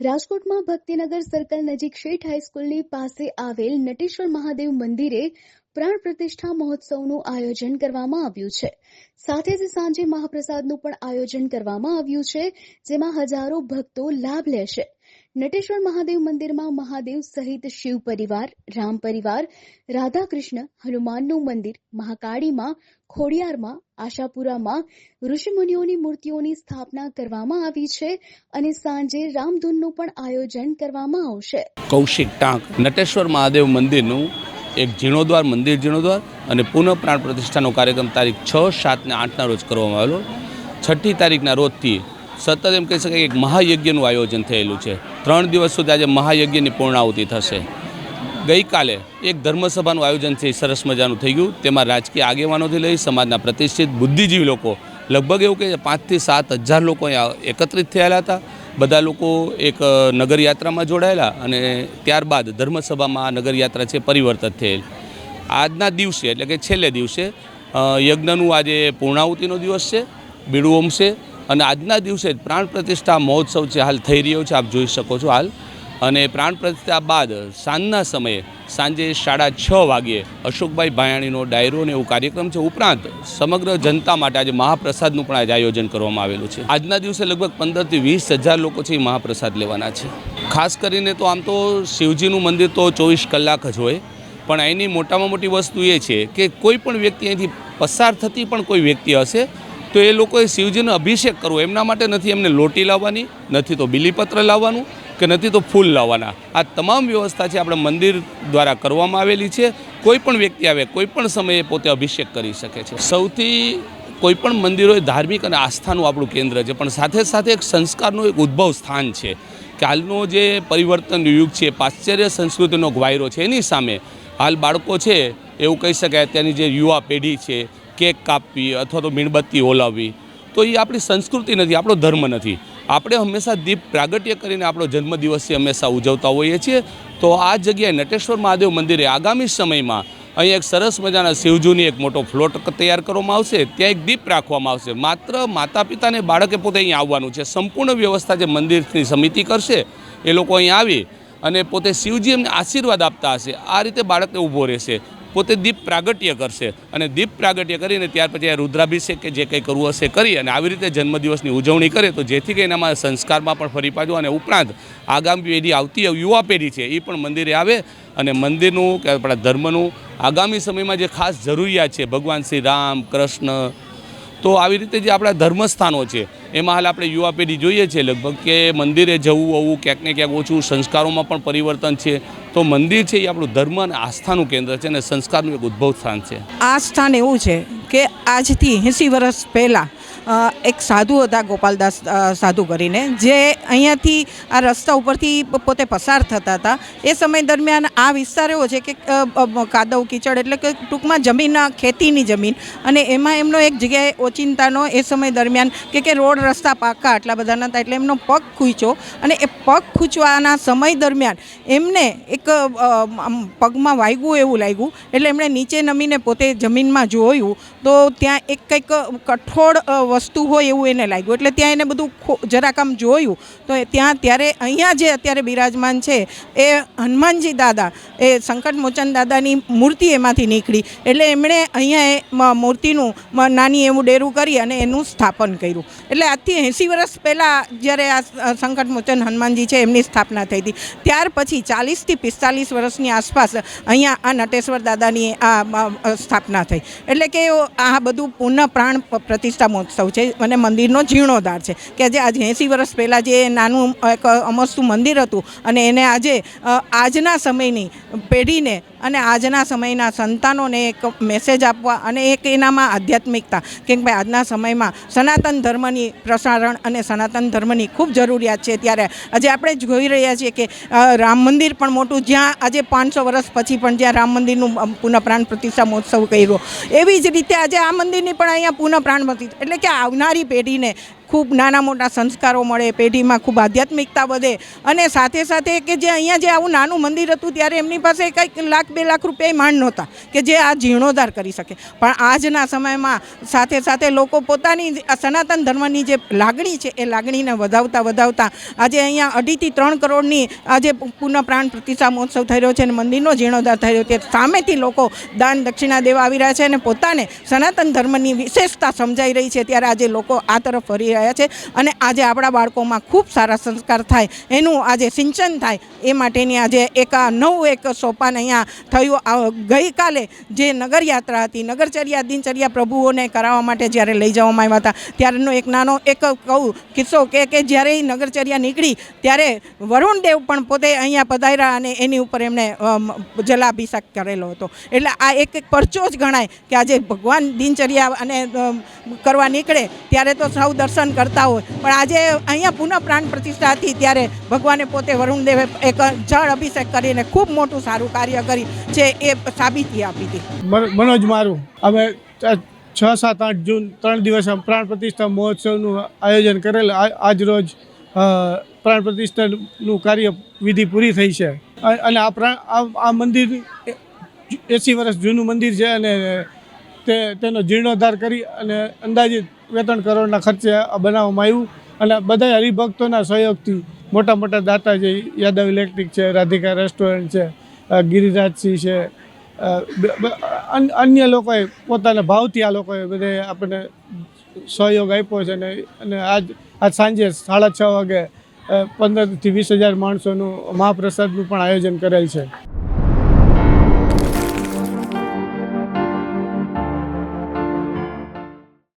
રાજકોટમાં ભક્તિનગર સર્કલ નજીક શેઠ હાઈસ્કૂલની પાસે આવેલ નટેશ્વર મહાદેવ મંદિરે પ્રાણ પ્રતિષ્ઠા મહોત્સવનું આયોજન કરવામાં આવ્યું છે. સાથે જ સાંજે મહાપ્રસાદનું પણ આયોજન કરવામાં આવ્યું છે, જેમાં હજારો ભક્તો લાભ લેશે. નટેશ્વર મહાદેવ મંદિરમાં મહાદેવ સહિત શિવ પરિવાર, રામ પરિવાર રાધા કૃષ્ણ હનુમાનનું મંદિર, મહાકાળીમાં, ખોડિયારમાં, આશાપુરામાં ઋષિમુનિઓની મૂર્તિઓની સ્થાપના કરવામાં આવી છે અને સાંજે રામધૂનનું પણ આયોજન કરવામાં આવશે. કૌશિક ટાંક, નટેશ્વર મહાદેવ મંદિરનું એક જીર્ણોદ્વાર, મંદિર જીર્ણોદ્વાર અને પુનઃ પ્રાણ પ્રતિષ્ઠાનો કાર્યક્રમ તારીખ છ સાત ને આઠના રોજ કરવામાં આવેલો. છઠ્ઠી તારીખના રોજથી સતત એમ કહી શકાય એક મહાયજ્ઞનું આયોજન થયેલું છે. ત્રણ દિવસ સુધી આજે મહાયજ્ઞની પૂર્ણાહુતિ થશે. ગઈકાલે એક ધર્મસભાનું આયોજન છે સરસ મજાનું થઈ ગયું. તેમાં રાજકીય આગેવાનોથી લઈ સમાજના પ્રતિષ્ઠિત બુદ્ધિજીવી લોકો, લગભગ એવું કે પાંચથી સાત હજાર લોકો અહીંયા એકત્રિત થયેલા હતા. બધા લોકો એક નગરયાત્રામાં જોડાયેલા અને ત્યારબાદ ધર્મસભામાં આ નગરયાત્રા છે, પરિવર્તિત થયેલ. આજના દિવસે, એટલે કે છેલ્લે દિવસે યજ્ઞનું આજે પૂર્ણાહુતિનો દિવસ છે બીડું ઓમ છે અને આજના દિવસે પ્રાણ પ્રતિષ્ઠા મહોત્સવ છે હાલ થઈ રહ્યો છે, આપ જોઈ શકો છો હાલ. અને પ્રાણ પ્રતિષ્ઠા બાદ સાંજના સમયે સાંજે સાડા છ વાગ્યે અશોકભાઈ ભાયાણીનો ડાયરો ને એવું કાર્યક્રમ છે. ઉપરાંત સમગ્ર જનતા માટે આજે મહાપ્રસાદનું પણ આજે આયોજન કરવામાં આવેલું છે. આજના દિવસે લગભગ પંદરથી વીસ હજાર લોકો છે એ મહાપ્રસાદ લેવાના છે. ખાસ કરીને તો આમ તો શિવજીનું મંદિર તો ચોવીસ કલાક જ હોય. પણ અહીંની મોટામાં મોટી વસ્તુ એ છે કે કોઈ પણ વ્યક્તિ અહીંથી પસાર થતી પણ કોઈ વ્યક્તિ હશે તો એ લોકોએ શિવજીનો અભિષેક કરવો. એમના માટે નથી એમને લોટી લાવવાની, નથી તો બીલીપત્ર લાવવાનું કે નથી તો ફૂલ લાવવાના. આ તમામ વ્યવસ્થા છે આપણે મંદિર દ્વારા કરવામાં આવેલી છે. કોઈ પણ વ્યક્તિ આવે, કોઈ પણ સમયે પોતે અભિષેક કરી શકે છે. સૌથી કોઈ પણ મંદિરો એ ધાર્મિક અને આસ્થાનું આપણું કેન્દ્ર છે, પણ સાથે સાથે એક સંસ્કારનું એક ઉદ્ભવ સ્થાન છે કે હાલનો જે પરિવર્તન યુગ છે પાશ્ચર્ય સંસ્કૃતિનો ગ્વાયરો છે. એની સામે હાલ બાળકો છે, એવું કહી શકાય અત્યારની જે યુવા પેઢી છે કેક કાપવી અથવા તો મીણબત્તી ઓલાવવી, તો એ આપણી સંસ્કૃતિ નથી, આપણો ધર્મ નથી. આપણે હંમેશા દીપ પ્રાગટ્ય કરીને આપણો જન્મદિવસથી હંમેશા ઉજવતા હોઈએ છીએ. તો આ જગ્યાએ નટેશ્વર મહાદેવ મંદિરે આગામી સમયમાં અહીં એક સરસ મજાના શિવજુની એક મોટો ફ્લોટ તૈયાર કરવામાં આવશે. ત્યાં એક દીપ રાખવામાં આવશે. માત્ર માતા પિતાને બાળકે પોતે અહીં આવવાનું છે. સંપૂર્ણ વ્યવસ્થા જે મંદિરની સમિતિ કરશે, એ લોકો અહીં આવી અને પોતે શિવજી એમને આશીર્વાદ આપતા હશે. આ રીતે બાળકને ઊભો રહેશે. પોતે દીપ પ્રાગટ્ય કરશે. અને દીપ પ્રાગટ્ય કરીને ત્યાર પછી આ રુદ્રાભિષેક કે જે કંઈ કરવું હશે કરી અને આવી રીતે જન્મદિવસની ઉજવણી કરે તો જેથી કરીને અમારા સંસ્કારમાં પણ ફરી પાછું અને ઉપરાંત આગામી પેઢી આવતી યુવા પેઢી છે એ પણ મંદિરે આવે અને મંદિરનું કે આપણા ધર્મનું આગામી સમયમાં જે ખાસ જરૂરિયાત છે ભગવાન શ્રી રામ, કૃષ્ણ, તો આવી રીતે જે આપણા ધર્મસ્થાનો છે, એમાં હાલ આપણે યુવા પેઢી જોઈએ છે. લગભગ કે મંદિરે જવું, હોવું, ક્યાંક ને ક્યાંક ઓછું સંસ્કારોમાં પણ પરિવર્તન છે. તો મંદિર છે એ આપણું ધર્મ અને આસ્થાનું કેન્દ્ર છે અને સંસ્કારનું એક ઉદ્ભવ સ્થાન છે. આ સ્થાન એવું છે કે આજથી એંસી વર્ષ પહેલાં એક સાધુ હતા ગોપાલદાસ સાધુ કરીને, જે અહીંયાથી આ રસ્તા ઉપરથી પોતે પસાર થતા હતા. એ સમય દરમિયાન આ વિસ્તાર એવો છે કે કાદવ, કીચડ એટલે કે ટૂંકમાં જમીન ખેતીની જમીન. અને એમાં એમનો એક જગ્યાએ ઓચિંતાનો એ સમય દરમિયાન કે કે રોડ રસ્તા પાકા આટલા બધા નહોતા એટલે એમનો પગ ખૂંચ્યો. અને એ પગ ખૂંચવાના સમય દરમિયાન એમને એક પગમાં વાગ્યું એવું લાગ્યું. એટલે એમણે નીચે નમીને પોતે જમીનમાં જોયું. તો ત્યાં એક કંઈક કઠોળ વસ્તુ હોય એવું એને લાગ્યું. એટલે ત્યાં એને બધું જરાક આમ જોયું. તો ત્યાં ત્યારે અહીંયા જે અત્યારે બિરાજમાન છે, એ હનુમાનજી દાદા, એ સંકટ મોચન દાદાની મૂર્તિ એમાંથી નીકળી. એટલે એમણે અહીંયા એ મૂર્તિનું નાની એવું ડેરું કરી અને એનું સ્થાપન કર્યું. એટલે આજથી એંસી વર્ષ પહેલાં જ્યારે આ સંકટમોચન સંકટ મોચન હનુમાનજી છે, એમની સ્થાપના થઈ હતી. ત્યાર પછી ચાલીસથી પિસ્તાલીસ વર્ષની આસપાસ અહીંયા આ નટેશ્વર દાદાની આ સ્થાપના થઈ. એટલે કે આ બધું પુનઃ પ્રાણ પ્રતિષ્ઠા મહોત્સવ છે અને મંદિરનો જીર્ણોદ્ધાર છે કે જે આજે એંસી વર્ષ પહેલાં જે નાનું એક અમસ્તું મંદિર હતું અને એને આજે આજના સમયની પેઢીને અને આજના સમયના સંતાનોને એક મેસેજ આપવા અને એક એનામાં આધ્યાત્મિકતા કે ભાઈ આજના સમયમાં સનાતન ધર્મની પ્રસારણ અને સનાતન ધર્મની ખૂબ જરૂરિયાત છે. ત્યારે આજે આપણે જોઈ રહ્યા છીએ કે રામ મંદિર પણ મોટું, જ્યાં આજે પાંચસો વર્ષ પછી પણ જ્યાં રામ મંદિરનું પુનઃપ્રાણ પુનઃ પ્રતિષ્ઠા મહોત્સવ કર્યો. એવી જ રીતે આજે આ મંદિરની પણ અહીંયા પુનઃપ્રાણ પ્રતિષ્ઠા એટલે કે આવનારી પેઢીને ખૂબ નાના મોટા સંસ્કારો મળે, પેઢીમાં ખૂબ આધ્યાત્મિકતા વધે અને સાથે સાથે કે જે અહીંયા જે આવું નાનું મંદિર હતું ત્યારે એમની પાસે કંઈક લાખ, બે લાખ રૂપિયા માંડ નહોતા કે જે આ જીર્ણોદ્ધાર કરી શકે. પણ આજના સમયમાં સાથે સાથે લોકો પોતાની સનાતન ધર્મની જે લાગણી છે એ લાગણીને વધાવતા વધાવતા આજે અહીંયા અઢીથી ત્રણ કરોડની આજે પુનઃ પ્રાણ પ્રતિષ્ઠા મહોત્સવ થઈ રહ્યો છે અને મંદિરનો જીર્ણોદ્ધાર થઈ રહ્યો છે. સામેથી લોકો દાન દક્ષિણા દેવા આવી રહ્યા છે અને પોતાને સનાતન ધર્મની વિશેષતા સમજાઈ રહી છે. ત્યારે આજે લોકો આ તરફ ફરી રહ્યા છે અને આજે આપણા બાળકોમાં ખૂબ સારા સંસ્કાર થાય, એનું આજે સિંચન થાય, એ માટેની આજે એક નવું એક સોપાન અહીંયા થયું. ગઈકાલે જે નગરયાત્રા હતી, નગરચર્યા, દિનચર્યા પ્રભુઓને કરાવવા માટે જ્યારે લઈ જવામાં આવ્યા હતા, ત્યારનો એક નાનો એક કહું કિસ્સો કે કે જ્યારે એ નગરચર્યા નીકળી, ત્યારે વરુણ દેવ પણ પોતે અહીંયા પધાર્યા અને એની ઉપર એમણે જલાભિષેક કરેલો હતો. એટલે આ એક એક પરચો જ ગણાય કે આજે ભગવાન દિનચર્યા અને કરવા નીકળે, ત્યારે તો સૌ દર્શન કરતા હોય. પણ આજે અહીંયા પુનઃ પ્રાણ પ્રતિષ્ઠા હતી ત્યારે ભગવાને પોતે વરુણદેવે એક જળ અભિષેક કરીને ખૂબ મોટું સારું કાર્ય કરી છે એ સાબિતી આપી હતી. મનોજ મારું. અમે છ, સાત, આઠ જૂન ત્રણ દિવસ પ્રાણ પ્રતિષ્ઠા મહોત્સવનું આયોજન કરેલ. આજ રોજ પ્રાણ પ્રતિષ્ઠાનું કાર્ય વિધિ પૂરી થઈ છે. અને આ પ્રાણ આ મંદિર એંસી વર્ષ જૂનું મંદિર છે અને તે તેનો જીર્ણોદ્ધાર કરી અને અંદાજિત ત્રણ કરોડના ખર્ચે બનાવવામાં આવ્યું અને બધા હરિભક્તોના સહયોગથી મોટા મોટા દાતા જે યાદવ ઇલેક્ટ્રિક છે, રાધિકા રેસ્ટોરન્ટ છે ગિરિરાજસિંહ છે બ- બ- અન્ય લોકોએ પોતાના ભાવથી આ લોકોએ બધે આપણને સહયોગ આપ્યો છે અને આજ આજ સાંજે સાડા છ વાગે પંદરથી વીસ હજાર માણસોનું મહાપ્રસાદનું પણ આયોજન કરેલ છે.